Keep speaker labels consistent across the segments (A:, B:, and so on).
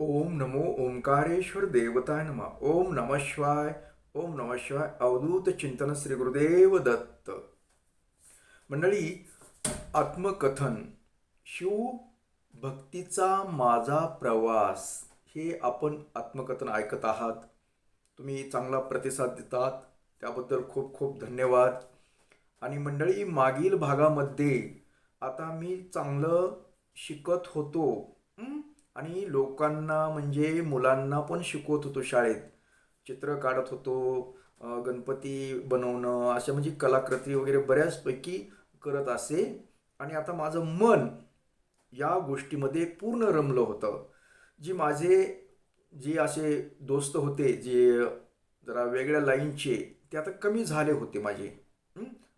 A: ओम नमो ओंकारेश्वर देवताय नम। ओम नम शिवाय ओम नम शिवाय अवधूत चिंतन श्री गुरुदेव दत्त। मंडळी आत्मकथन शिव भक्तीचा माझा प्रवास हे आपण आत्मकथन ऐकत आहात. तुम्ही चांगला प्रतिसाद देतात त्याबद्दल खूप खूप धन्यवाद. आणि मंडळी मागील भागामध्ये आता मी चांगलं शिकत होतो. आणि लोकांना म्हणजे मुलांना पण शिकवत होतो शाळेत. चित्र काढत होतो गणपती बनवणं अशा म्हणजे कलाकृती वगैरे बऱ्याचपैकी करत असे. आणि आता माझं मन या गोष्टीमध्ये पूर्ण रमलं होतं. जी माझे जे असे दोस्त होते जे जरा वेगळ्या लाईनचे ते आता कमी झाले होते माझे.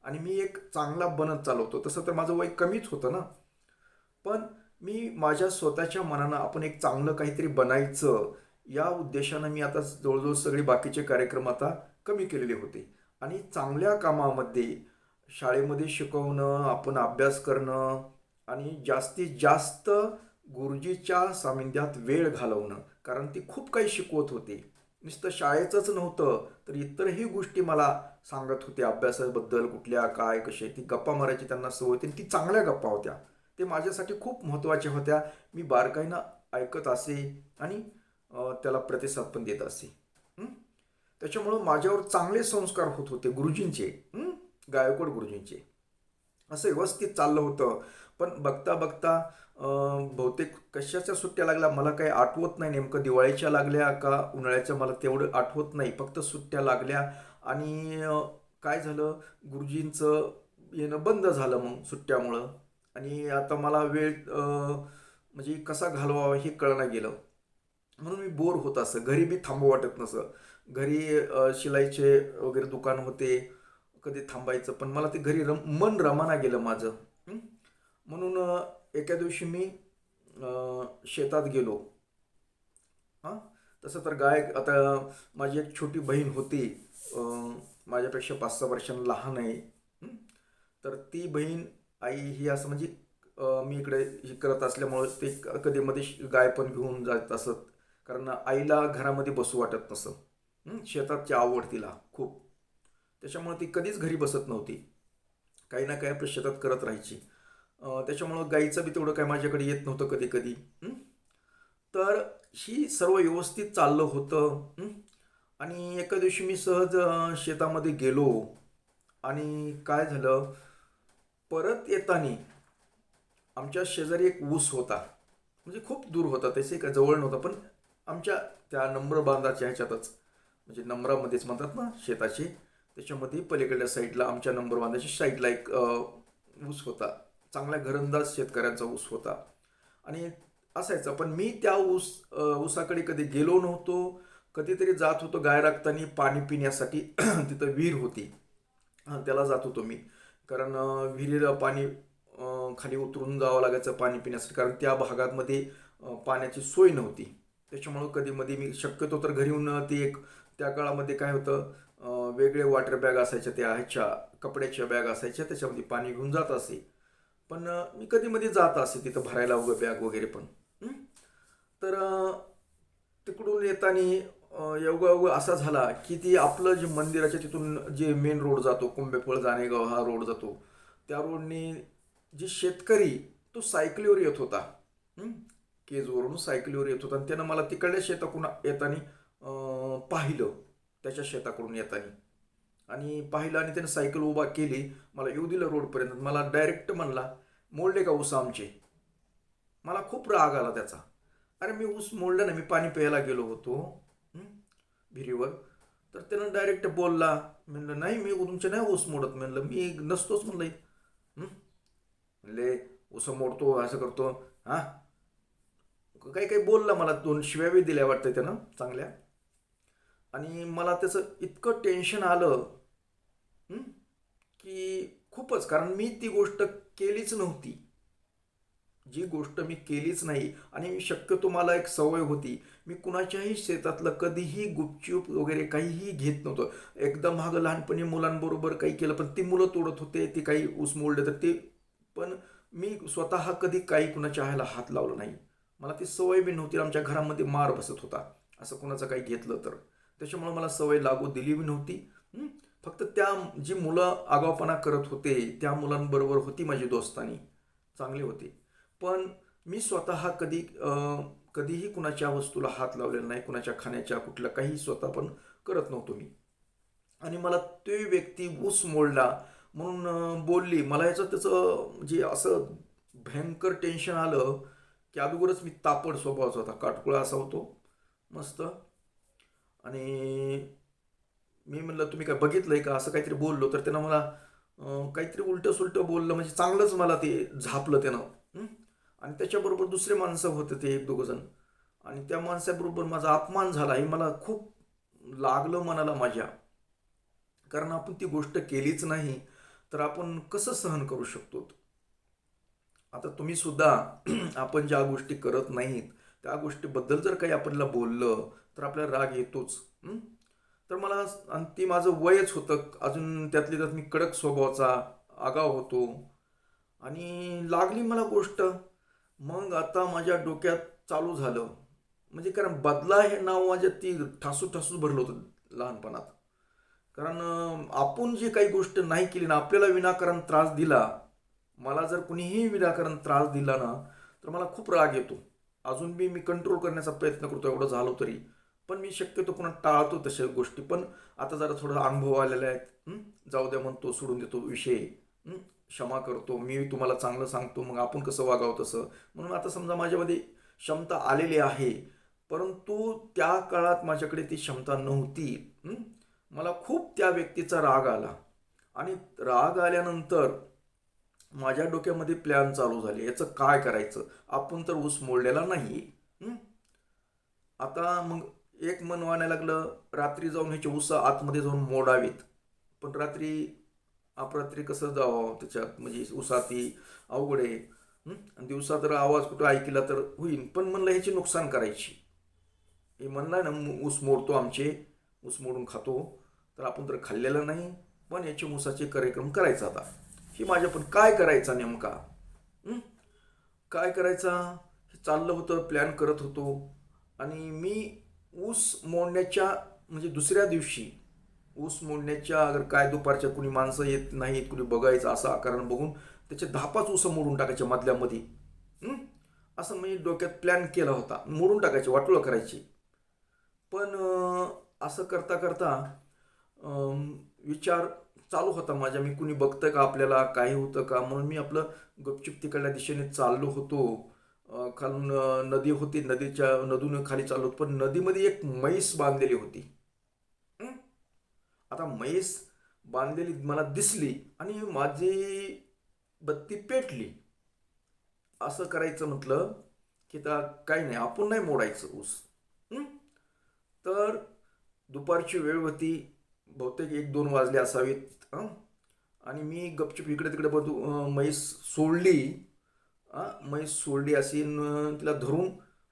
A: आणि मी एक चांगला बनत चालवतो तसं तर माझं वय कमीच होतं ना. पण मी माझ्या स्वतःच्या मनानं आपण एक चांगलं काहीतरी बनायचं या उद्देशानं मी आता जवळजवळ सगळे बाकीचे कार्यक्रम आता कमी केलेले होते. आणि चांगल्या कामामध्ये शाळेमध्ये शिकवणं आपण अभ्यास करणं आणि जास्तीत जास्त गुरुजीच्या सामिंद्यात वेळ घालवणं कारण ती खूप काही शिकवत होते. नुसतं शाळेचंच नव्हतं तर इतरही गोष्टी मला सांगत होते अभ्यासाबद्दल कुठल्या काय कसे ती गप्पा मारायची त्यांना सवय होती आणि ती चांगल्या गप्पा होत्या. ते माझ्यासाठी खूप महत्त्वाच्या होत्या. मी बारकाईनं ऐकत असे आणि त्याला प्रतिसाद पण देत असे. त्याच्यामुळं माझ्यावर चांगले संस्कार होत होते गुरुजींचे. गायकवाड गुरुजींचे. असं व्यवस्थित चाललं होतं. पण बघता बघता बहुतेक कशाच्या सुट्ट्या लागल्या? मला काही आठवत नाही नेमकं दिवाळीच्या लागल्या का उन्हाळ्याच्या? मला तेवढं आठवत नाही. फक्त सुट्ट्या लागल्या आणि काय झालं? गुरुजींचं येणं बंद झालं मग सुट्ट्यामुळं. आणि आता मला वेळ म्हणजे कसा घालवावा हे कळणं गेलं. म्हणून मी बोर होत असं. घरी बी थांबू वाटत नसं. घरी शिलाईचे वगैरे दुकान होते कधी थांबायचं पण मला ते घरी रम मन रमाना गेलं माझं. म्हणून एका दिवशी मी शेतात गेलो. हां? तसं तर गायक आता माझी एक छोटी बहीण होती. माझ्यापेक्षा पाच सहा वर्षांना लहान आहे. तर ती बहीण आई ही असं म्हणजे मी इकडे हे करत असल्यामुळे ते कधी मध्ये गाय पण घेऊन जात असत. कारण आईला घरामध्ये बसू वाटत नसं. शेतातची शेताची आवड तिला खूप. त्याच्यामुळे ती कधीच घरी बसत नव्हती. काही ना काही आपल्या शेतात करत राहायची. त्याच्यामुळं गाईचं बी तेवढं काय माझ्याकडे येत नव्हतं कधी कधी. तर ही सर्व व्यवस्थित चाललं होतं. आणि एका दिवशी मी सहज शेतामध्ये गेलो. आणि काय झालं? परत येताना आमच्या शेजारी एक ऊस होता. म्हणजे खूप दूर होता. तसे काय जवळ नव्हता पण आमच्या त्या नम्र बांधाच्या ह्याच्यातच म्हणजे नम्रामध्येच म्हणतात ना शेताचे. त्याच्यामध्ये पलीकडल्या साईडला आमच्या नंबर बांधाच्या साईडला एक ऊस होता. चांगल्या घरंदाज शेतकऱ्यांचा ऊस होता. आणि असायचा पण मी त्या ऊस ऊसाकडे कधी गेलो नव्हतो. कधीतरी जात होतो गाय राखताना पाणी पिण्यासाठी. तिथं विहीर होती. त्याला जात होतो मी. कारण विहिरीला पाणी खाली उतरून जावं लागायचं पाणी पिण्यासाठी. कारण त्या भागामध्ये पाण्याची सोय नव्हती. त्याच्यामुळं कधीमध्ये मी शक्यतो तर घरी येऊन ती एक त्या काळामध्ये काय होतं वेगळे वॉटर बॅग असायच्या त्या ह्याच्या कपड्याच्या बॅग असायच्या त्याच्यामध्ये पाणी घेऊन जात असे. पण मी कधीमध्ये जात असे तिथं भरायला वगैरे बॅग वगैरे पण. तर तिकडून येताना योगा असा झाला की ती आपलं जे मंदिराच्या तिथून जे मेन रोड जातो कुंभेफळ जाणेगाव हा रोड जातो. त्या रोडने जे शेतकरी तो सायकलीवर येत होता. केजवरून सायकलीवर येत होता. आणि त्यानं मला तिकडल्या शेताकडून येताना पाहिलं. त्याच्या शेताकडून येताना. आणि पाहिलं आणि त्यानं सायकल उभा केली. मला येऊ दिलं रोडपर्यंत मला डायरेक्ट म्हणला मोडले का ऊस आमचे? मला खूप राग आला त्याचा. अरे मी ऊस मोडलं ना मी पाणी प्यायला गेलो होतो. विहिरीवर तर त्यानं डायरेक्ट बोलला म्हणलं नाही मी तुमच्या नाही ऊस मोडत. म्हणलं मी नसतोच. म्हणलं म्हणले ऊस मोडतो असं करतो. हा? काही काही बोलला मला दोन शिव्या बी दिल्या वाटतं त्यानं चांगल्या. आणि मला त्याचं इतकं टेन्शन आलं की खूपच. कारण मी ती गोष्ट केलीच नव्हती. जी गोष्ट मी केलीच नाही आणि शक्यतो मला एक सवय होती मी कुणाच्याही शेतातलं कधीही गुपचूप वगैरे काहीही घेत नव्हतं. एकदम मागं लहानपणी मुलांबरोबर काही केलं पण ती मुलं तोडत होते ती काही ऊस मोडले तर ते पण मी स्वतः कधी काही कुणाच्या ह्याला हात लावला नाही. मला ती सवय बी नव्हती आमच्या घरामध्ये मार बसत होता असं कुणाचं काही घेतलं तर. त्याच्यामुळे मला सवय लागू दिली बी नव्हती. फक्त त्या जी मुलं आगावपणा करत होते त्या मुलांबरोबर होती माझी दोस्तानी. चांगली होती. पण मी स्वतः कधी कधीही कुणाच्या वस्तूला हात लावलेला नाही कुणाच्या खाण्याच्या कुठल्या काही स्वतः पण करत नव्हतो मी. आणि मला ते व्यक्ती ऊस मोडला म्हणून बोलली. मला याचं त्याचं जे असं भयंकर टेन्शन आलं की अगोदरच मी तापड स्वभावाचा होता. काटकुळा असा होतो मस्त. आणि मी म्हणलं तुम्ही काय बघितलंय का? असं काहीतरी बोललो. तर त्यानं मला काहीतरी उलटं सुलटं बोललं. म्हणजे चांगलंच मला ते झापलं त्यानं. आणि त्याच्याबरोबर दुसरे माणसं होते ते एक दोघं जण. आणि त्या माणसाबरोबर माझा अपमान झाला हे मला खूप लागलं मनाला माझ्या. कारण आपण ती गोष्ट केलीच नाही तर आपण कसं सहन करू शकतो? आता तुम्ही सुद्धा आपण ज्या गोष्टी करत नाहीत त्या गोष्टीबद्दल जर काही आपल्याला बोललं तर आपल्याला राग येतोच. तर मला आणि ते माझं वयच होतं. अजून त्यातली त्यात मी कडक स्वभावाचा आगाव होतो. आणि लागली मला गोष्ट. मग आता माझ्या डोक्यात चालू झालं. म्हणजे कारण बदला हे नाव माझ्या ती ठासू ठासूच भरलं होतं लहानपणात. कारण आपण जी काही गोष्ट नाही केली ना आपल्याला विनाकारण त्रास दिला मला जर कुणीही विनाकारण त्रास दिला ना तर मला खूप राग येतो. अजून बी मी कंट्रोल करण्याचा प्रयत्न करतो एवढं झालो तरी. पण मी शक्यतो पुन्हा टाळतो तशा गोष्टी. पण आता जरा थोडा अनुभव आलेला आहे जाऊ द्या म्हणतो सोडून देतो विषय. क्षमा करतो मी तुम्हाला चांगलं सांगतो मग आपण कसं वागावं तसं? म्हणून आता समजा माझ्यामध्ये क्षमता आलेली आहे परंतु त्या काळात माझ्याकडे ती क्षमता नव्हती. मला खूप त्या व्यक्तीचा राग आला. आणि राग आल्यानंतर माझ्या डोक्यामध्ये प्लॅन चालू झाले. याचं काय करायचं? आपण तर ऊस मोडलेला नाही. आता मग एक मन वाणायला लागलं रात्री जाऊन ह्याचे ऊस आतमध्ये जाऊन मोडावेत. पण रात्री अपरात्री कसं जावं? त्याच्यात म्हणजे उसाती अवघड आहे. आणि दिवसा तर आवाज कुठं ऐकला तर होईल पण म्हणलं ह्याची नुकसान करायची. हे म्हणला ना ऊस मोडतो आमचे. ऊस मोडून खातो. तर आपण तर खाल्लेलं नाही. पण याचे ऊसाचे कार्यक्रम करायचा आता. हे माझ्या पण काय करायचा नेमका? काय करायचा? हे चाललं होतं प्लॅन करत होतो. आणि मी ऊस मोडण्याच्या म्हणजे दुसऱ्या दिवशी ऊस मोडण्याच्या अगर काय दुपारच्या कुणी माणसं येत नाहीत कुणी बघायचं असं आकारण बघून त्याचे दहापाच ऊस मोडून टाकायचे मधल्यामध्ये. असं मी डोक्यात प्लॅन केला होता. मोडून टाकायचे वाटोळं करायची. पण असं करता करता विचार चालू होता माझ्या. मी कुणी बघतं का आपल्याला काही होतं का? म्हणून मी आपलं गपचूप तिकडल्या दिशेने चाललो होतो. खालून नदी होती. नदीच्या नदून खाली चाललो होतो. पण नदीमध्ये एक म्हैस बांधलेली होती. आता म्हैस बांधलेली मला दिसली आणि माझी बत्ती पेटली. असं करायचं म्हटलं की त्या काही नाही आपण नाही मोडायचं ऊस. तर दुपारची वेळ होती बहुतेक एक दोन वाजले असावीत. आणि मी गपचूप इकडे तिकडे बघू म्हैस सोडली. म्हैस सोडली अशी न तिला धरून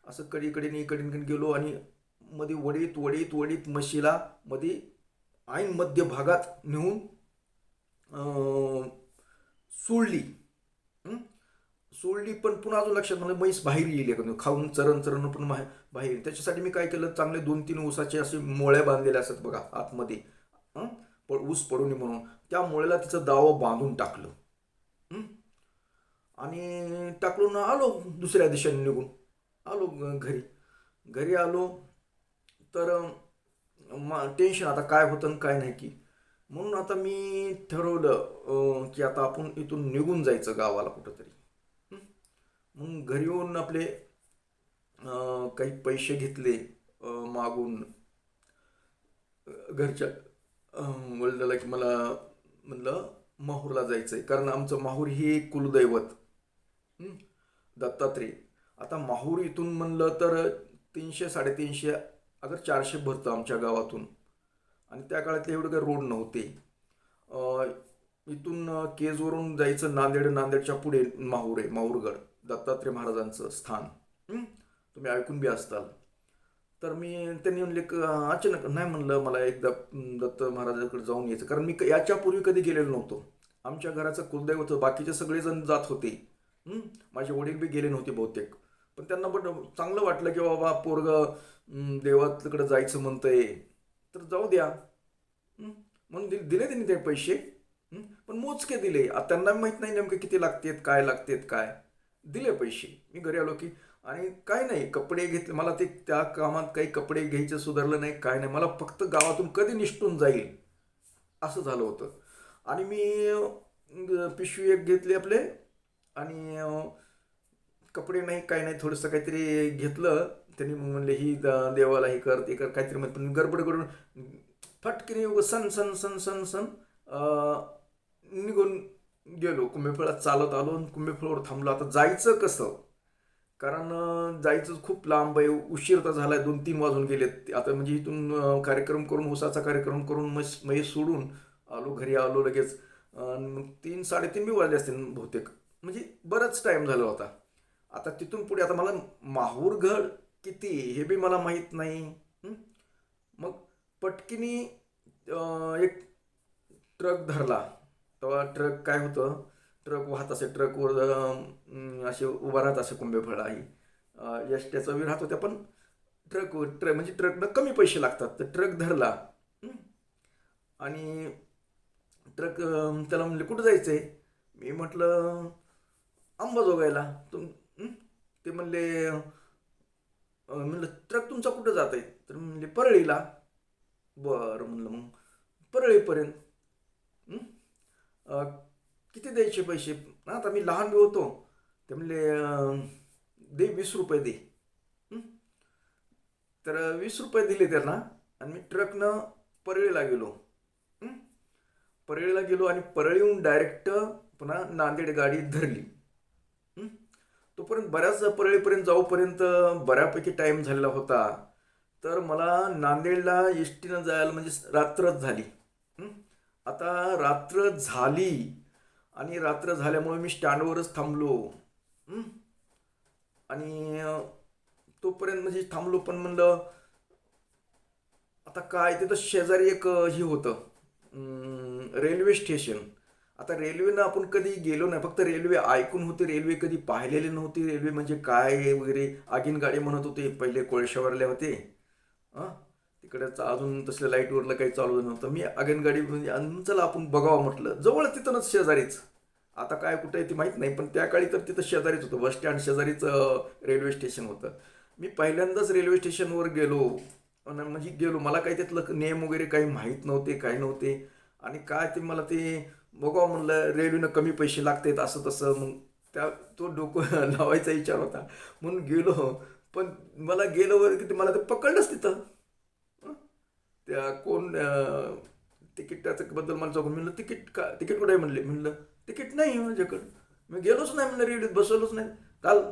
A: असं कडीकडेने इकडे गेलो आणि मध्ये वडीत वडीत वडीत म्हशीला मध्ये ऐन मध्य भागात नेऊन सोडली. सोडली पण पुन्हा अजून लक्षात मला म्हैस बाहेर येईल एखादं खाऊन चरण चरण पण बाहेर बाहेर येईल त्याच्यासाठी मी काय केलं चांगले दोन तीन ऊसाचे असे मोळ्या बांधलेल्या असतात बघा आतमध्ये. प- ऊस पडू नये म्हणून. त्या मोळ्याला तिचं दावं बांधून टाकलं. आणि आणि टाकलून आलो दुसऱ्या दिशेने निघून. आलो घरी. घरी आलो तर टेन्शन आता काय होतं आणि काय नाही की. म्हणून आता मी ठरवलं की आता आपण इथून निघून जायचं गावाला कुठंतरी. मग घरी येऊन आपले काही पैसे घेतले मागून. घरच्या वडिलाला की मला म्हणलं माहूरला जायचं आहे कारण आमचं माहूर हे कुलदैवत. दत्तात्रेय. आता माहूर इथून म्हणलं तर तीनशे साडेतीनशे अगर चारशे भरतं आमच्या गावातून आणि त्या काळातले एवढे काही रोड नव्हते. इथून केजवरून जायचं नांदेड नांदेडच्या पुढे माहूर आहे माहूरगड दत्तात्रय महाराजांचं स्थान. तुम्ही ऐकून बी असताल. तर मी त्यांनी म्हणले अचानक नाही म्हणलं मला एकदा दत्त महाराजांकडे जाऊन यायचं. कारण मी क- याच्यापूर्वी कधी गेलेलो नव्हतो. आमच्या घराचं कुलदैव होतं बाकीचे सगळेजण जात होते. माझे वडील बी गेले नव्हते बहुतेक. पण त्यांना पण चांगलं वाटलं की बाबा पोरग देवाकडे जायचं म्हणतंय. तर जाऊ द्या. म्हणून दि- दिले त्यांनी ते पैसे. पण मोजके दिले. आता त्यांना माहीत नाही नेमके किती लागतेत काय लागतेत काय. दिले पैसे. मी घरी आलो की आणि काय नाही कपडे घेतले. मला ते त्या कामात काही कपडे घ्यायचं सुधारलं नाही काय नाही. मला फक्त गावातून कधी निष्ठून जाईल. असं झालं होतं. आणि मी पिशवी एक घेतली आपले. आणि कपडे नाही काय नाही थोडंसं काहीतरी घेतलं. त्यांनी मग म्हणले ही द- देवाला हे कर ते कर काहीतरी म्हणत. पण गडबड करून फटकीने योग सन सन सन सन सन निघून गेलो. कुंभेफळात चालत आलो आणि कुंभेफळावर थांबलो. आता जायचं कसं? कारण जायचं खूप लांब आहे. उशीर तर झाला आहे दोन तीन वाजून गेलेत. आता म्हणजे इथून कार्यक्रम करून उसाचा कार्यक्रम करून मस मये सोडून आलो घरी आलो लगेच. मग तीन साडेतीन बी वाजले असतील बहुतेक. म्हणजे बराच टाईम झाला होता. आता तिथून पुढे आता मला माहूरगड किती हे बी मला माहीत नाही. मग पटकिनी एक ट्रक धरला. तेव्हा ट्रक काय होतं? ट्रक वाहत असे ट्रकवर असे उभा राहत असे कुंभेफळ आहे एसट्याचा बी राहत होत्या पण ट्रक ट्रक म्हणजे ट्रकनं कमी पैसे लागतात. तर ट्रक धरला. आणि ट्रक त्याला म्हणले कुठं जायचं आहे मी म्हटलं अंबाजोगायला तुम ते म्हणले म्हणलं ट्रक तुमचा कुठं जात आहे तर म्हणले परळीला. बरं म्हणलं मग. परळीपर्यंत किती द्यायचे पैसे? आता मी लहान बी होतो. ते म्हणले दे वीस रुपये दे. तर वीस रुपये दिले त्यांना आणि मी ट्रकनं परळीला गेलो. परळीला गेलो आणि परळीहून डायरेक्ट पुन्हा नांदेड गाडी धरली. तोपर्यंत बऱ्याच परळीपर्यंत जाऊपर्यंत बऱ्यापैकी टाईम झालेला होता तर मला नांदेडला एस टीनं जायला म्हणजे रात्रच झाली. आता रात्र झाली आणि रात्र झाल्यामुळे मी स्टँडवरच थांबलो. आणि तोपर्यंत म्हणजे थांबलो पण म्हणलं आता काय तिथं शेजारी एक हे होतं रेल्वे स्टेशन. आता रेल्वेनं आपण कधी गेलो नाही फक्त रेल्वे ऐकून होते रेल्वे कधी पाहिलेली नव्हती. रेल्वे म्हणजे काय वगैरे आगीन गाडी म्हणत होते पहिले कोळशावरले होते. हां तिकडंच अजून तसल्या लाईटवरलं काही चालू नव्हतं. मी आगीन गाडी म्हणजे अन चला आपण बघावं म्हटलं. जवळ तिथूनच शेजारीच. आता काय कुठं आहे ती माहीत नाही पण त्या काळी तर तिथं शेजारीच होतं. बस स्टँड शेजारीच रेल्वे स्टेशन होतं. मी पहिल्यांदाच रेल्वे स्टेशनवर गेलो. अन म्हणजे गेलो. मला काही त्यातलं नेम वगैरे काही माहीत नव्हते काही नव्हते. आणि काय ते मला ते बघा म्हणलं रेल्वेनं कमी पैसे लागतात असं तसं. मग त्या तो डोकं लावायचा विचार होता. म्हणून गेलो. पण मला गेलो वर की ते मला ते पकडलंच तिथं. त्या कोण अं, तिकीटाचं बद्दल मला चौकून म्हणलं तिकीट का तिकीट कुठे आहे? म्हणले म्हणलं तिकीट नाही माझ्याकडं. मी गेलोच नाही म्हणलं रेडीत बसवलोच नाही. काल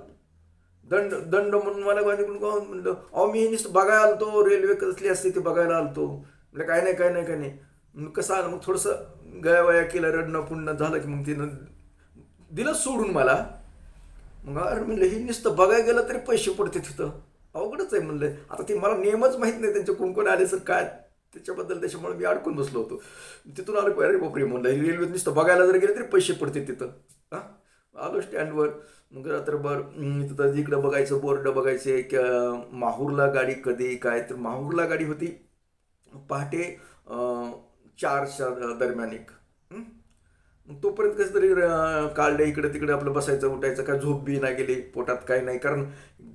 A: दंड दंड म्हणून मला माझ्याकडून का म्हणलं अहो मी नुसतं बघायला आलतो रेल्वे कसली असते ते बघायला आलतो. म्हणलं काय नाही काय नाही काय नाही. कसं आलं? मग थोडंसं गयावया केलं रडणं पुणणं झालं की मग तिनं दिलं सोडून मला. मग अरे म्हणलं हे नुसतं बघायला गेलं तरी पैसे पडते तिथं. अवघडच आहे म्हणलं. आता ते मला नियमच माहीत नाही त्यांचे कोण कोण आले सर काय. त्याच्याबद्दल त्याच्यामुळे मी अडकून बसलो होतो. तिथून आलो अरे बापरे म्हणलं रेल्वेत नुसतं बघायला जर गेलं तरी पैसे पडते तिथं. हां? आलो स्टँडवर. मग रात्रभर तिथं जिकडं बघायचं बोर्ड बघायचे की माहूरला गाडी कधी काय? तर माहूरला गाडी होती. पहाटे चारच्या दरम्यान एक. मग तोपर्यंत कसं तरी अं, काढलं इकडे तिकडे आपलं बसायचं उठायचं काय झोप बी नाही गेली पोटात काही नाही. कारण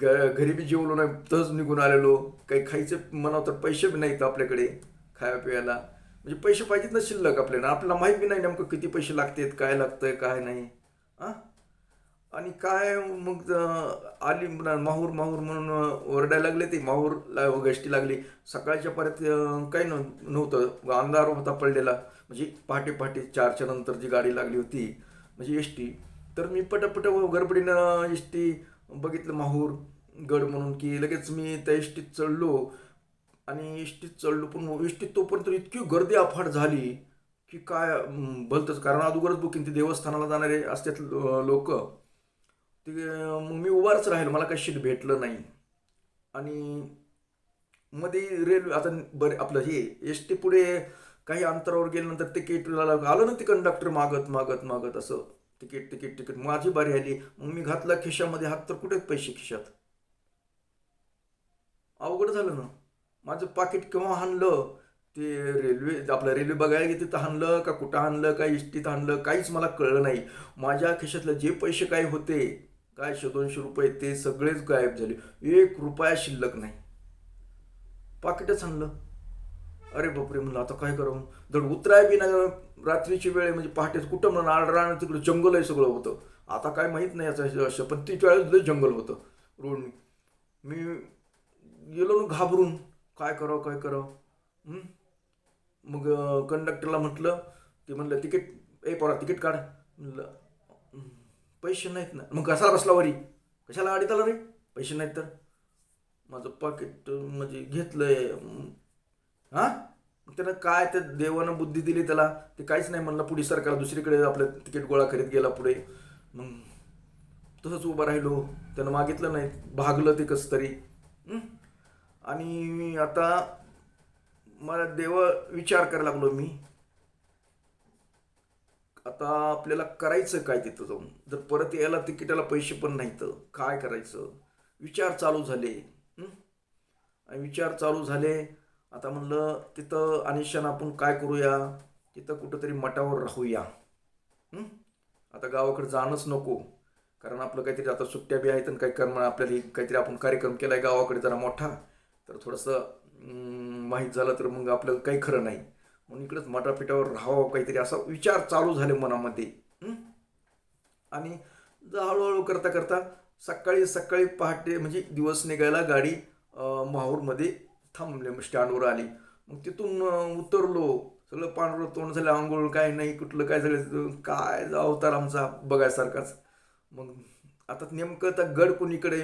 A: ग घरी बी जेवलो नाही तहच निघून आलेलो. काही खायचं म्हणावं तर पैसे बी नाहीत आपल्याकडे खाया पियाला म्हणजे पैसे पाहिजेत ना शिल्लक आपल्याला. आपल्याला माहीत बी नाही नेमकं किती पैसे लागतात काय लागतंय काय नाही. हां? आणि काय मग आली माहूर माहूर म्हणून ओरडायला लागले ते माहूरला गष्टी लागली. सकाळच्या परत काही नव्ह- नव्हतं. अंधार होता पडलेला. म्हणजे पहाटे पहाटे चारच्या नंतर जी गाडी लागली होती म्हणजे एस टी. तर मी पटापट गडबडीनं एस टी बघितलं माहूर गड म्हणून की लगेच मी त्या एस टीत चढलो. आणि एस टीत चढलो पण एस टीत तोपर्यंत इतकी गर्दी अफाट झाली की काय भलतंच. कारण अगोदरच बुकिंग ते देवस्थानाला जाणारे असतात लोक. ते मग मी उभारच राहिलो मला काही शीट भेटलं नाही. आणि मध्ये रेल्वे आता बरे आपलं हे एस टी पुढे काही अंतरावर गेल्यानंतर तिकीटला आलं ना ते कंडक्टर मागत मागत मागत असं. Ticket ticket ticket. माझी बारी आली. मग मी घातला खिशामध्ये हात तर कुठे पैसे खिशात? अवघड झालं ना. माझं पाकिट केव्हा हाणलं? ते रेल्वे आपलं रेल्वे बघायला गेले तिथं हाणलं का कुठं हाणलं का इष्टीत हाणलं काहीच मला कळलं नाही. माझ्या खिशातलं जे पैसे काय होते काय दोनशे रुपये ते सगळेच गायब झाले. एक रुपया शिल्लक नाही. पाकिटच आणलं अरे बापरे म्हणलं आता काय करावं? जर उतराय बी नाही रात्रीची वेळ आहे म्हणजे पहाटेच कुठं म्हणून आडराणं तिकडं जंगल आहे सगळं होतं. आता काय माहीत नाही याचं असं पण ती वेळेस लय जंगल होतं. रोड मी गेलो ना घाबरून. काय करावं काय करावं? मग कंडक्टरला म्हटलं ते म्हणलं तिकीट ए पोरा तिकीट काढ. म्हणलं पैसे नाहीत ना. मग कशाला बसला वरी? कशाला अडीत आला रे? पैसे नाहीत तर. माझं पाकिट म्हणजे घेतलंय. हा? मग त्यानं काय ते देवानं बुद्धी दिली त्याला? ते काहीच नाही म्हणलं. पुढे सरकार दुसरीकडे आपलं तिकीट गोळा करीत गेला पुढे. मग तसंच उभं राहिलो. त्यानं मागितलं नाही. भागलं ते कसं तरी. आणि आता मला देव विचार करायला लागलो मी. आता आपल्याला करायचं काय तिथं जाऊन? जर परत यायला तिकिटाला पैसे पण नाही तर काय करायचं? विचार चालू झाले. आणि विचार चालू झाले. आता म्हणलं तिथं अनिशान आपण काय करूया? तिथं कुठंतरी मठावर राहूया. आता गावाकडे जाणंच नको. कारण आपलं काहीतरी आता सुट्ट्या बी आहेत आणि काही कर्म आपल्याला काहीतरी आपण कार्यक्रम केला आहे गावाकडे जरा मोठा. तर थोडंसं माहीत झालं तर मग आपलं काही खरं नाही. म्हणून इकडंच मठापिठावर राहावं काहीतरी असा विचार चालू झाले मनामध्ये आणि हळूहळू करता करता सकाळी सकाळी पहाटे म्हणजे दिवस निघायला गाडी माहूरमध्ये थांबले स्टँडवर आली. मग तिथून उतरलो. सगळं पांढरं तोंड झालं आंघोळ काय नाही कुठलं काय झालं काय अवतार आमचा बघायसारखाच. मग आता नेमकं आता गड कुणीकडे?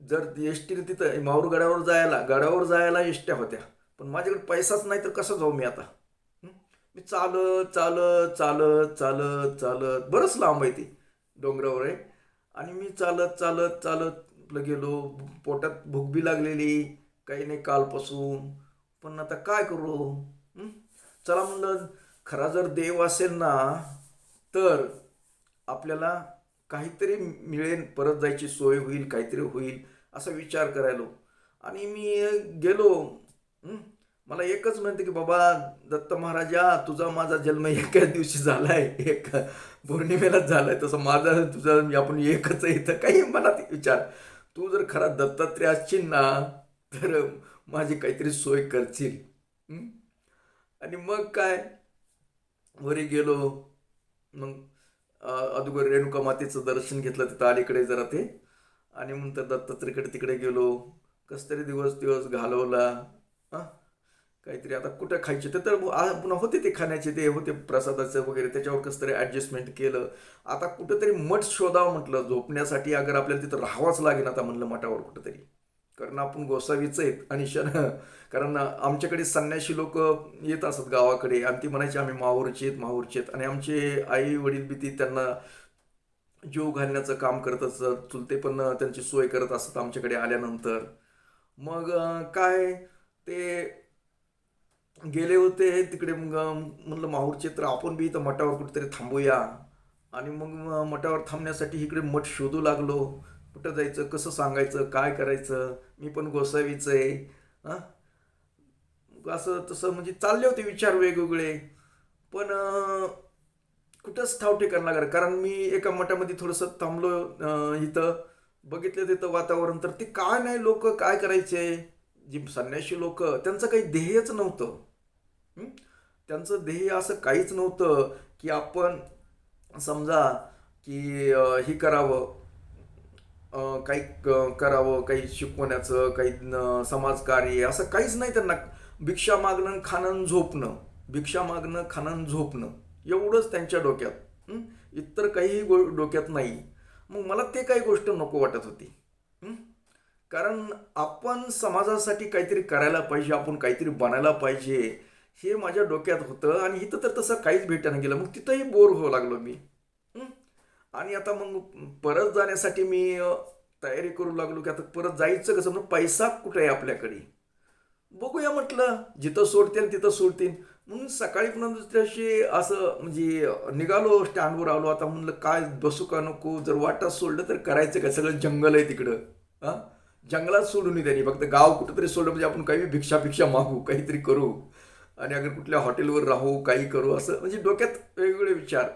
A: जर एस टीने तिथं माहूर गडावर जायला गडावर जायला एसट्या होत्या. पण माझ्याकडे पैसाच नाही तर कसं जाऊ मी आता? मी चालत चालत चालत चालत चालत. बरंच लांब आहे ते डोंगरावर आहे. आणि मी चालत चालत चालत आपलं गेलो. पोटात भूक बी लागलेली. काही नाही कालपासून. पण आता काय करू? चला म्हणलं खरा जर देव असेल ना तर आपल्याला काहीतरी मिळेल. परत जायची सोय होईल काहीतरी होईल असा विचार करायलो. आणि मी गेलो. मला एकच म्हणते की बाबा दत्त महाराजा तुझा माझा जन्म एकाच दिवशी झालाय. एक पौर्णिमेलाच झालाय. तसं माझा तुझा आपण एकच आहे. इथं काही मनात विचार. तू जर खरा दत्तात्रय असशील ना तर माझी काहीतरी सोय करशील. आणि मग काय? वरी गेलो. मग अ- अगोदर रेणुका मातेचं दर्शन घेतलं तिथं अलीकडे जरा ते. आणि नंतर दत्तात्रेकडे तिकडे गेलो. कसतरी दिवस दिवस घालवला. हां? काहीतरी आता कुठं खायचे तर पुन्हा होते ते खाण्याचे ते होते प्रसादाचं वगैरे त्याच्यावर कसं तरी ॲडजस्टमेंट केलं. आता कुठंतरी मठ शोधावं म्हटलं झोपण्यासाठी अगर आपल्याला तिथं राहावंच लागेल आता म्हणलं मठावर कुठंतरी. कारण आपण गोसावीच आहेत आणि शन कारण आमच्याकडे संन्याशी लोक येत असत गावाकडे आणि ती म्हणायची आम्ही माहूरचे आहेत माहूरचे आहेत. आणि आमचे आई वडील बी ती त्यांना जीव घालण्याचं काम करत असत चुलते पण त्यांची सोय करत असत आमच्याकडे आल्यानंतर. मग काय ते गेले होते तिकडे मग म्हणलं माहूरचे तर आपण बी इथं मठावर कुठेतरी थांबूया. आणि मग मठावर थांबण्यासाठी इकडे मठ शोधू लागलो. कुठं जायचं कसं सांगायचं काय करायचं? मी पण गोसावीचं आहे. हां? असं तसं म्हणजे चालले होते विचार वेगवेगळे. पण कुठंच ठाव ठिकाण लागलं कारण मी एका मठामध्ये थोडंसं थांबलो इथं. बघितलं तिथं वातावरण. तर ते काय नाही लोक काय करायचे? जी संन्याशी लोक त्यांचं काही ध्येयच नव्हतं. त्यांचं ध्येय असं काहीच नव्हतं की आपण समजा की हे करावं. काही करावं काही शिकवण्याचं काही समाजकार्य असं काहीच नाही त्यांना. भिक्षा मागणं खाणं झोपणं. भिक्षा मागणं खाणं झोपणं. एवढंच त्यांच्या डोक्यात. इतर काहीही गो डोक्यात नाही. मग मला ते काही गोष्ट नको वाटत होती. कारण आपण समाजासाठी काहीतरी करायला पाहिजे आपण काहीतरी बनायला पाहिजे. हे माझ्या डोक्यात होतं आणि इथं तर तसं काहीच भेटायला गेलं. मग तिथंही बोर होऊ लागलो मी. आणि आता मग परत जाण्यासाठी मी तयारी करू लागलो की आता परत जायचं कसं? म्हणून पैसा कुठे आहे आपल्याकडे? बघूया म्हटलं. जिथं सोडतील तिथं सोडतील. म्हणून सकाळी पुन्हा दुसऱ्याशी असं म्हणजे निघालो स्टँडवर आलो. आता म्हणलं काय बसू का नको? जर वाटा सोडलं तर करायचं काय? सगळं जंगल आहे तिकडं. हां? जंगलात सोडून त्यांनी. फक्त गाव कुठंतरी सोडलं म्हणजे आपण काही भिक्षा भिक्षा मागू काहीतरी करू. आणि अगर कुठल्या हॉटेलवर राहू काही करू असं म्हणजे डोक्यात वेगवेगळे विचार.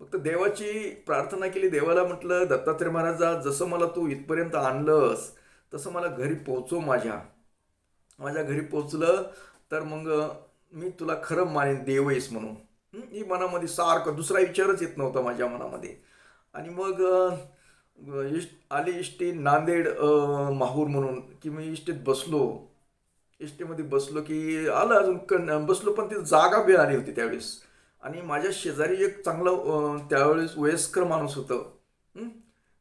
A: फक्त देवाची प्रार्थना केली देवाला म्हटलं दत्तात्रय महाराजा जसं मला तू इथपर्यंत आणलंस तसं मला घरी पोचव माझ्या. माझ्या घरी पोचलं तर मग मी तुला खरं मानेन देव आहेस म्हणून. ही? मनामध्ये सारखं दुसरा विचारच येत नव्हता माझ्या मनामध्ये. आणि मग इष्ट आली इष्टी नांदेड माहूर म्हणून की मी इष्टीत बसलो. एस टीमध्ये बसलो की आलं अजून कन बसलो पण ती जागा मिळाली होती त्यावेळेस. आणि माझ्या शेजारी एक चांगला त्यावेळेस वयस्कर माणूस होतं.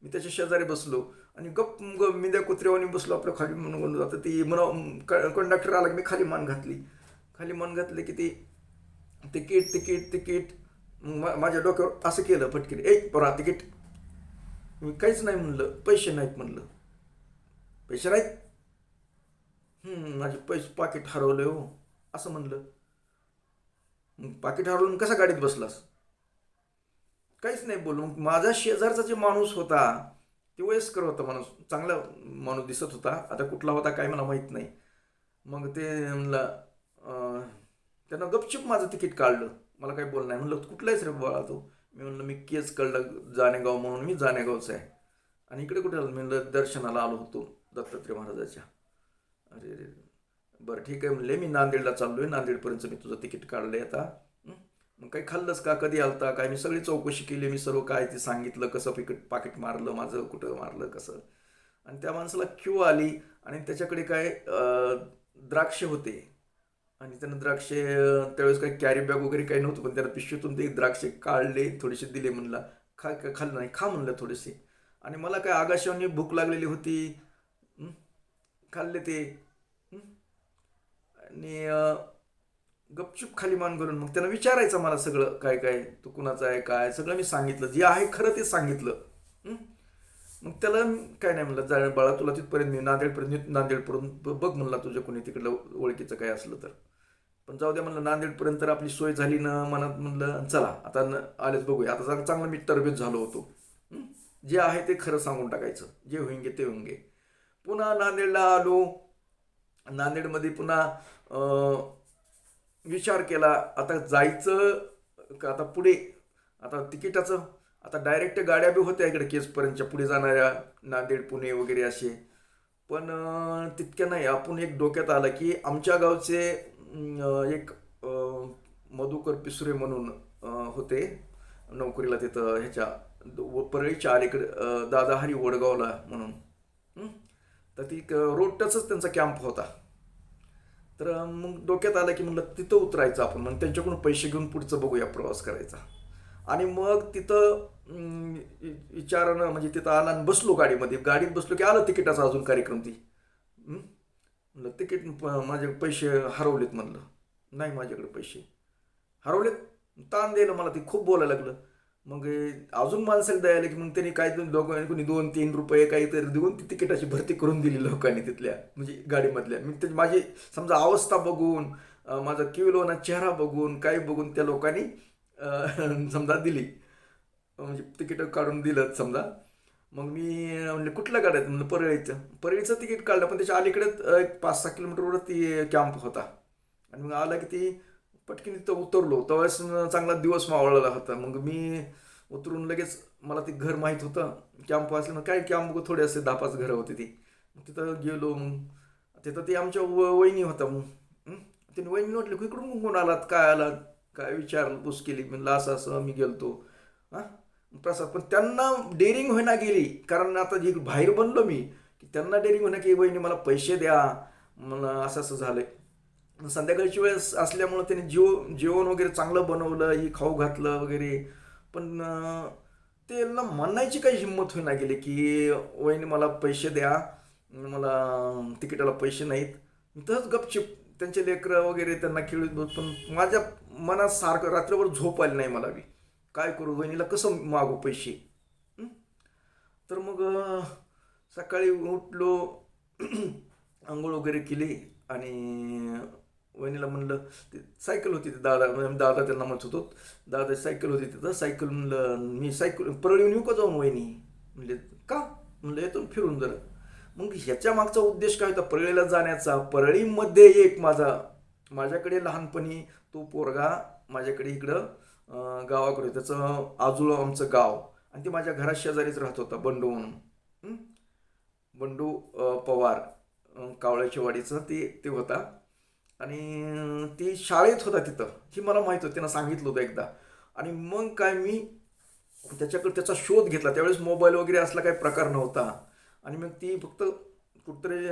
A: मी त्याच्या शेजारी बसलो. आणि गप ग मी त्या कुत्र्यावानी बसलो आपल्या खाली म्हणून आता ती म्हणा कंडक्टर आला की मी खाली मान घातली. खाली मान घातली की ती तिकीट तिकीट तिकीट. मग मा- माझ्या डोक्यावर असं केलं पटकीन एक परा तिकीट. मी काहीच नाही म्हणलं. पैसे नाहीत म्हणलं. पैसे नाहीत. माझे पैसे पाकिट हरवले हो. असं म्हणलं. मग पाकिट हरवलं कसा गाडीत बसलास? काहीच नाही बोललो. मग माझा शेजारचा जे माणूस होता ते वयस्कर होता माणूस. चांगला माणूस दिसत होता. आता कुठला होता काय मला माहीत नाही. मग ते म्हणलं त्यानं गपचिप माझं तिकीट काढलं. मला काही बोल नाही. म्हणलं कुठलाच रे बाळा तो? मी म्हणलं मी केस कळलं जाणेगाव म्हणून. मी जाणेगावचा आहे. आणि इकडे कुठे आलो? म्हणलं दर्शनाला आलो होतो. दत्तात्रय महाराजाच्या. अरे रे बरं ठीक आहे. म्हणले मी नांदेडला चाललो आहे नांदेडपर्यंत मी तुझं तिकीट काढलं आहे आता मग काही खाल्लंस का? कधी आलता? काय? मी सगळी चौकशी केली. मी सर्व काय ते सांगितलं. कसं पिकट पाकिट मारलं माझं कुठं मारलं कसं? आणि त्या माणसाला क्यू आली आणि त्याच्याकडे काय द्राक्षे द्राक्ष होते. आणि त्यानं द्राक्षे त्यावेळेस काही कॅरी बॅग वगैरे काही नव्हतं पण त्याला पिशवीतून ते द्राक्षे काढले थोडेसे दिले म्हणला. खा का खाल्लं नाही. खा म्हणलं थोडेसे. आणि मला काय आगाशाने भूक लागलेली होती. खाल्ले ते. आणि गपचूप खाली मान करून मग त्यांना विचारायचं मला सगळं काय काय तू कुणाचं आहे काय सगळं मी सांगितलं जे आहे खरं ते सांगितलं. मग त्याला काय नाही म्हणलं जा बाळा तुला तिथपर्यंत मी नांदेडपर्यंत नांदेडपर्यंत बघ म्हणला तुझ्या कोणी तिकडलं ओळखीचं काय असलं तर. पण जाऊ द्या म्हणलं नांदेडपर्यंत तर आपली सोय झाली ना मनात म्हणलं चला आता न आलेच बघूया. आता चांगलं चांगलं मी तरबेज झालो होतो. जे आहे ते खरं सांगून टाकायचं. जे होईंगे ते होईंगे पुन्हा नांदेडला आलो. नांदेडमध्ये पुन्हा विचार केला आता जायचं का आता पुढे आता तिकिटाचं आता डायरेक्ट गाड्या बी होत्या इकडे केसपर्यंतच्या पुढे जाणाऱ्या नांदेड पुणे वगैरे असे. पण तितक्या नाही आपण एक डोक्यात आलं की आमच्या गावचे एक मधुकर पिसुरे म्हणून होते नोकरीला तिथं ह्याच्या व- परळीच्या अलीकडे दादाहारी दादाहरी वडगावला म्हणून. तर ती रोड टचच त्यांचा कॅम्प होता. तर मग डोक्यात आलं की म्हणलं तिथं उतरायचं आपण. मग त्यांच्याकडून पैसे घेऊन पुढचं बघूया प्रवास करायचा. आणि मग तिथं विचारानं म्हणजे तिथं आला आणि बसलो गाडीमध्ये. गाडीत बसलो की आलं तिकिटाचा अजून कार्यक्रम ती. म्हणलं तिकीट प- माझे पैसे हरवलेत म्हणलं. नाही माझ्याकडे पैसे. हरवलेत? ताण दिलं मला ते खूप बोलायला लागलं. मग हे अजून माणसाला द्यायला की मग त्यांनी काय दोघं कोणी दोन तीन रुपये काहीतरी देऊन ती तिकिटाची भरती करून दिली लोकांनी तिथल्या म्हणजे गाडीमधल्या. मी ते माझी समजा अवस्था बघून माझा किलोना चेहरा बघून काही बघून त्या लोकांनी समजा दिली. म्हणजे तिकीट काढून दिलं समजा. मग मी म्हणले कुठलं काढायचं म्हणलं परळीचं. परळीचं तिकीट काढलं पण त्याच्या अलीकडेच एक पाच सहा किलोमीटरवर ती कॅम्प होता. आणि मग आला की ती पटकन तिथं उतरलो. त्यावेळेस चांगला दिवस मावळला होता. मग मी उतरून लगेच मला ते घर माहीत होतं. कॅम्प असलं काय कॅम्प थोडे असे दहा पाच घरं होती ती. मग तिथं गेलो. मग तिथं ते आमच्या व वहिनी होता मग त्याने वहिनी म्हटलं की इकडून कोण आलात? काय आलात? काय विचारपूस केली? म्हणलं असं असं मी गेलतो. हां? प्रसाद पण त्यांना डेअरिंग होईना गेली. कारण आता जी बाहेर बनलो मी की त्यांना डेअरिंग होईना की वहिनी मला पैसे द्या. मला असं असं झालं संध्याकाळची वेळेस असल्यामुळं त्याने जेव जेवण वगैरे चांगलं बनवलं ही खाऊ घातलं वगैरे. पण त्यांना म्हणायची काही हिंमत होईना गेली की वहिनी मला पैसे द्या. मला तिकिटाला पैसे नाहीत. मी तसंच गपचिप त्यांचे लेकरं वगैरे त्यांना खेळत होत. पण माझ्या मनात सारखं रात्रभर झोप आली नाही मला बी. काय करू वहिनीला कसं मागू पैसे? तर मग सकाळी उठलो आंघोळ वगैरे केली आणि वहिनीला म्हणलं ते सायकल होती ते दादा म्हणजे दादा त्यांना म्हणत होतो दादा सायकल होती तिथं सायकल म्हणलं मी सायकल परळी येऊ का जाऊन वहिनी? म्हणले का? म्हणलं येतो फिरून जरा. मग ह्याच्या मागचा उद्देश काय होता? परळीला जाण्याचा. परळीमध्ये एक माझा माझ्याकडे लहानपणी तो पोरगा माझ्याकडे इकडं गावाकडे त्याचं आजूला आमचं गाव. आणि ते माझ्या घरा शेजारीच राहत होता बंडू म्हणून. बंडू पवार कावळ्याच्या वाडीचा ते ते होता. आणि ती शाळेत होता तिथं. ही मला माहीत होतं त्यांना सांगितलं होतं एकदा. आणि मग काय मी त्याच्याकडे त्याचा शोध घेतला. त्यावेळेस मोबाईल वगैरे असला काही प्रकार नव्हता. आणि मग ती फक्त कुठतरी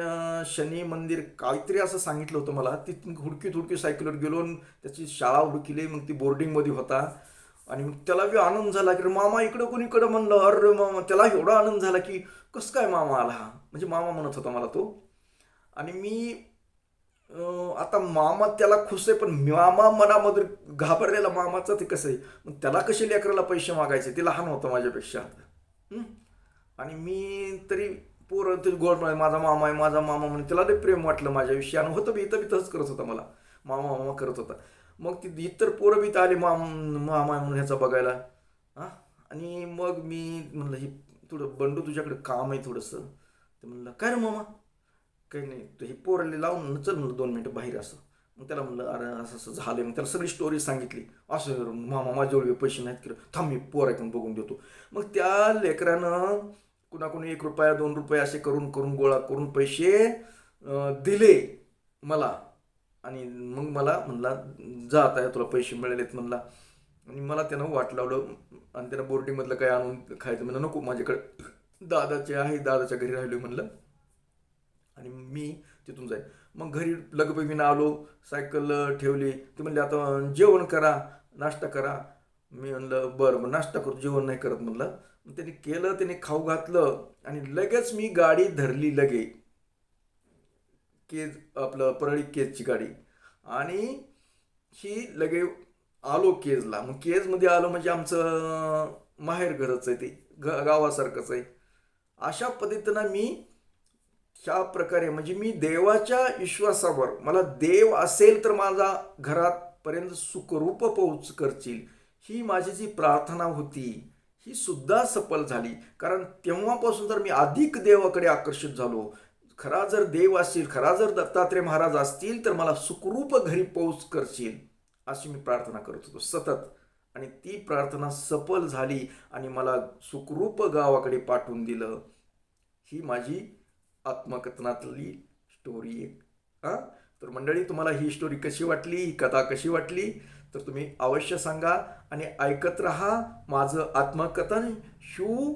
A: शनी मंदिर काहीतरी असं सांगितलं होतं मला. ती हुडकी हुडकी सायकलवर गेलो त्याची शाळा हुडकिली मग ती बोर्डिंगमध्ये होता. आणि मग त्याला बी आनंद झाला की मामा इकडं कोणीकडं म्हणलं? अरे मामा. त्याला एवढा आनंद झाला की कसं काय मामा आला हा? म्हणजे मामा म्हणत होता मला तो. आणि मी आता मामा त्याला खुश आहे पण मामा मनामध्ये घाबरलेला मामाचं ते कसं आहे? मग त्याला कसे लेकराला पैसे मागायचे? ते लहान होतं माझ्यापेक्षा. आणि मी तरी पोरं ते गोड माझा मामा आहे माझा मामा म्हणून त्याला ते प्रेम वाटलं माझ्याविषयी. आणि होतं बी इथं बी तसंच करत होता मला. मामा मामा करत होता. मग ती इतर पोरं बी तर आले माम मामा म्हणून ह्याचा बघायला. हां? आणि मग मी म्हणलं हे थोडं बंडू तुझ्याकडे काम आहे थोडंसं. ते म्हणलं काय रे मामा? काही नाही. तर हे पोराले लावून चल म्हणलं दोन मिनटं बाहेर असं. मग त्याला म्हणलं अरे असं असं झालं मग त्याला सगळी स्टोरी सांगितली. असं मामा माझ्याजवळ पैसे नाहीत केलं. थांब मी पोर ऐकून बघून देतो. मग त्या लेकरानं कुणाकुणी एक रुपया दोन रुपये असे करून करून गोळा करून पैसे दिले मला. आणि मग मला म्हणला जात आहे तुला पैसे मिळालेत म्हणला. आणि मला त्यानं वाट लावलं. आणि त्यानं बोर्डिंगमधलं काय आणून खायचं म्हणलं नको माझ्याकडे दादाचे आहे दादाच्या घरी राहिलो म्हणलं. आणि मी तिथून जाईल मग घरी लगबगीनं आलो सायकल ठेवली. ते म्हणले आता जेवण करा नाश्ता करा. मी म्हणलं बरं मग नाश्ता करतो जेवण नाही करत म्हणलं. मग त्यांनी केलं त्याने खाऊ घातलं आणि लगेच मी गाडी धरली लगे. केज आपलं परळी केजची गाडी. आणि ही लगे आलो केजला. मग केजमध्ये आलो म्हणजे आमचं माहेर घरच आहे ते. ग गावासारखंच आहे. अशा पद्धतीनं मी ह्या प्रकारे म्हणजे मी देवाच्या विश्वासावर मला देव असेल तर माझा घरापर्यंत सुखरूप पोहोच करशील ही माझी जी प्रार्थना होती ही सुद्धा सफल झाली. कारण तेव्हापासून तर मी अधिक देवाकडे आकर्षित झालो. खरा जर देव असतील खरा जर दत्तात्रय महाराज असतील तर मला सुखरूप घरी पोहोच करशील अशी मी प्रार्थना करत होतो. सतत. आणि ती प्रार्थना सफल झाली आणि मला सुखरूप गावाकडे पाठवून दिलं. ही माझी आत्मकथनातली स्टोरी एक. हां? तर मंडळी तुम्हाला ही स्टोरी कशी वाटली? ही कथा कशी वाटली? तर तुम्ही अवश्य सांगा आणि ऐकत राहा माझं आत्मकथन शिव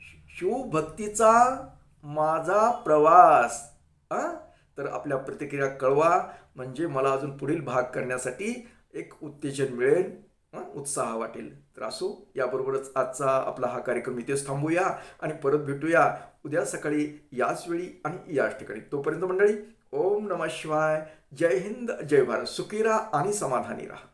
A: शिवभक्तीचा माझा प्रवास. हां? तर आपल्या प्रतिक्रिया कळवा. म्हणजे मला अजून पुढील भाग करण्यासाठी एक उत्तेजन मिळेल. उत्साह वाटेल. तर असो याबरोबरच आजचा आपला हा कार्यक्रम इथेच थांबूया आणि परत भेटूया उद्या सकाळी याच वेळी आणि याच ठिकाणी. तोपर्यंत मंडळी ओम नमः शिवाय. जय हिंद जय भारत. सुखी राहा आणि समाधानी राहा.